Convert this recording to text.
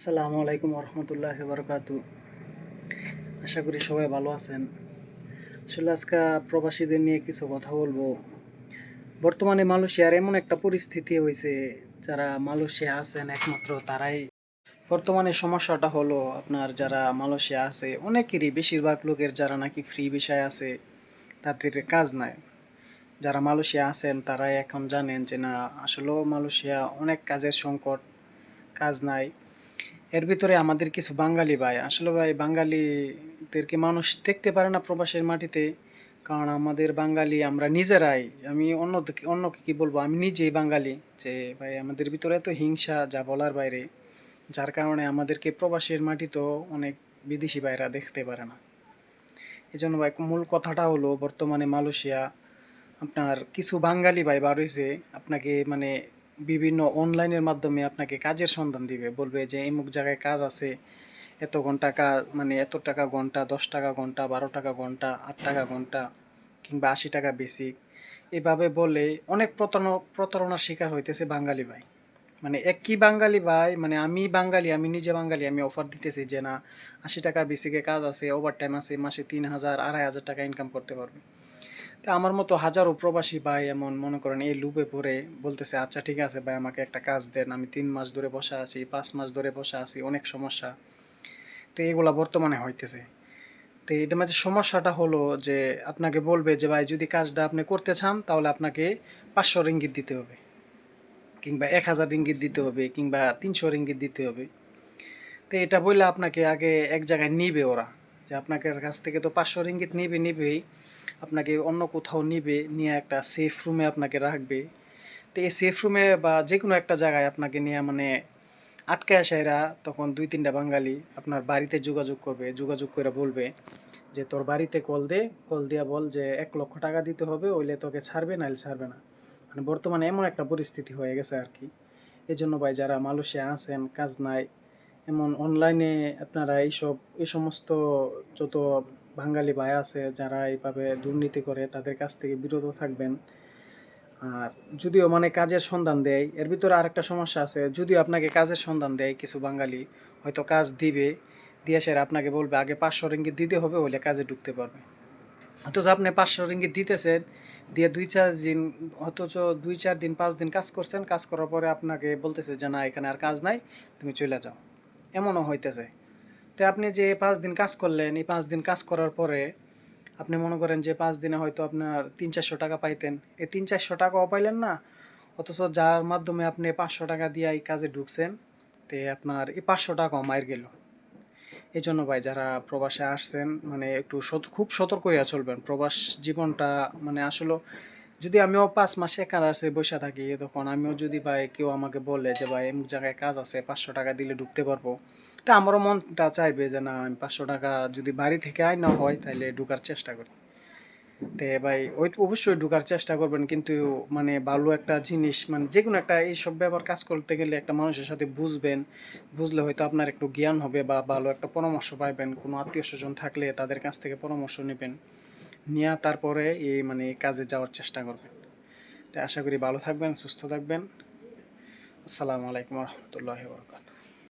আসসালামু আলাইকুম রহমতুল্লাহ বরকাত আশা করি সবাই ভালো আছেন। আসলে আজকে প্রবাসীদের নিয়ে কিছু কথা বলব। বর্তমানে মালয়েশিয়ার এমন একটা পরিস্থিতি হয়েছে, যারা মালয়েশিয়া আছেন একমাত্র তারাই। বর্তমানে সমস্যাটা হলো আপনার যারা মালয়েশিয়া আছে, অনেকেরই বেশিরভাগ লোকের যারা নাকি ফ্রি বিষয় আছে, তাদের কাজ নাই। যারা মালয়েশিয়া আছেন, তারাই এখন জানেন যে না, আসলেও মালয়েশিয়া অনেক কাজের সংকট, কাজ নাই। এর ভিতরে আমাদের কিছু বাঙালি ভাই। আসলে ভাই, বাঙালিদেরকে মানুষ দেখতে পারে না প্রবাসের মাটিতে, কারণ আমাদের বাঙালি আমরা নিজেরাই। আমি অন্য অন্যকে কি বলব? আমি নিজেই বাঙালি যে, ভাই, আমাদের ভিতরে এত হিংসা, যা বলার বাইরে, যার কারণে আমাদেরকে প্রবাসের মাটিতেও অনেক বিদেশি ভাইরা দেখতে পারে না। এই জন্য ভাই, মূল কথাটা হলো, বর্তমানে মালয়েশিয়া, আপনার কিছু বাঙালি ভাই বার হয়েছে আপনাকে মানে বিভিন্ন অনলাইনের মাধ্যমে আপনাকে কাজের সন্ধান দিবে। বলবে যে অমুক জায়গায় কাজ আছে, এত ঘণ্টা কাজ মানে এত টাকা ঘণ্টা, দশ টাকা ঘণ্টা, বারো টাকা ঘণ্টা, আট টাকা ঘণ্টা, কিংবা আশি টাকা বেশি এভাবে বলে অনেক প্রতারণা, প্রতারণার শিকার হইতেছে বাঙালি ভাই। মানে একই বাঙালি ভাই মানে আমি বাঙালি, আমি নিজে বাঙালি, আমি অফার দিতেছি যে, না, আশি টাকা বেসিকে কাজ আছে ওভার টাইম আছে, মাসে তিন হাজার, আড়াই হাজার টাকা ইনকাম করতে পারবে। তা আমার মতো হাজারো প্রবাসী ভাই এমন মনে করেন, এই লুপে পড়ে বলতেছে আচ্ছা ঠিক আছে ভাই, আমাকে একটা কাজ দেন। আমি তিন মাস ধরে বসে আছি, পাঁচ মাস ধরে বসে আছি, অনেক সমস্যা। তো এগুলা বর্তমানে হইতেছে। তো এটা মাঝে সমস্যাটা হলো যে, আপনাকে বলবে যে, ভাই, যদি কাজটা আপনি করতে চান, তাহলে আপনাকে পাঁচশো রিঙ্গিত দিতে হবে। কিংবা এক হাজার রিঙ্গিত দিতে হবে, কিংবা তিনশো রিঙ্গিত দিতে হবে। তো এটা বললে আপনাকে আগে এক জায়গায় নিবে ওরা। যে আপনাকে কাছ থেকে তো পাঁচশো রিঙ্গিত নিবে, নিবেই। আপনাকে অন্য কোথাও নিবে, নিয়ে একটা সেফ রুমে আপনাকে রাখবে। তো এই সেফ রুমে বা যে কোনো একটা জায়গায় আপনাকে নিয়ে মানে আটকে আসে এরা তখন দুই তিনটা বাঙালি আপনার বাড়িতে যোগাযোগ করবে, যোগাযোগ করে বলবে যে তোর বাড়িতে কল দে কল দিয়া বল যে এক লক্ষ টাকা দিতে হবে, ওইলে তোকে ছাড়বে, নাইলে ছাড়বে না। মানে বর্তমানে এমন একটা পরিস্থিতি হয়ে গেছে আর কি। এই জন্য ভাই যারা মালয়েশিয়া আছেন, কাজ নাই, এমন অনলাইনে আপনারা এইসব, এই সমস্ত যত বাঙালি ভাই আছে, যারা এইভাবে দুর্নীতি করে তাদের কাছ থেকে বিরত থাকবেন। আর যদিও মানে কাজের সন্ধান দেয়, এর ভিতরে আরেকটা সমস্যা আছে, যদিও আপনাকে কাজের সন্ধান দেয় কিছু বাঙালি, হয়তো কাজ দিবে, দিয়ে সেরা আপনাকে বলবে, আগে পাঁচশো রিঙ্গিত দিতে হবে হলে কাজে ঢুকতে পারবে। অথচ আপনি পাঁচশো রিঙ্গিত দিতেছেন, দিয়ে দুই চার দিন, অথচ দুই চার দিন, পাঁচ দিন কাজ করছেন, কাজ করার পরে আপনাকে বলতেছে যে, না, এখানে আর কাজ নাই, তুমি চলে যাও। এমনও হইতেছে। তো আপনি যে পাঁচ দিন কাজ করলেন, এই পাঁচ দিন কাজ করার পরে আপনি মনে করেন যে পাঁচ দিনে হয়তো আপনার তিন চারশো টাকা পাইতেন। এই তিন চারশো টাকাও পাইলেন না, অথচ যার মাধ্যমে আপনি পাঁচশো টাকা দিয়ে এই কাজে ঢুকছেন, তে আপনার এই পাঁচশো টাকাও মায়ের গেল। এই জন্য ভাই যারা প্রবাসে আসছেন মানে একটু খুব সতর্ক হইয়া চলবেন। প্রবাস জীবনটা মানে আসলে যদি আমিও পাঁচ মাসে একা আছে বসে থাকি তখন আমিও যদি, ভাই, কেউ আমাকে বলে যে, ভাই, এমুক জায়গায় কাজ আছে, পাঁচশো টাকা দিলে ঢুকতে পারব। তা আমারও মনটা চাইবে যে, না, আমি পাঁচশো টাকা যদি বাড়ি থেকে আয় না হয় তাহলে ঢুকার চেষ্টা করি। তে, ভাই, ওই অবশ্যই ঢুকার চেষ্টা করবেন, কিন্তু মানে ভালো একটা জিনিস মানে যে কোনো একটা এইসব ব্যাপার কাজ করতে গেলে একটা মানুষের সাথে বুঝবেন, বুঝলে হয়তো আপনার একটু জ্ঞান হবে বা ভালো একটা পরামর্শ পাইবেন। কোনো আত্মীয় স্বজন থাকলে তাদের কাছ থেকে পরামর্শ নেবেন। নিয়ে তারপরে এই মানে কাজে যাওয়ার চেষ্টা করবেন। তাই আশা করি ভালো থাকবেন, সুস্থ থাকবেন। আসসালামু আলাইকুম রহমতুল্লাহ বরকাত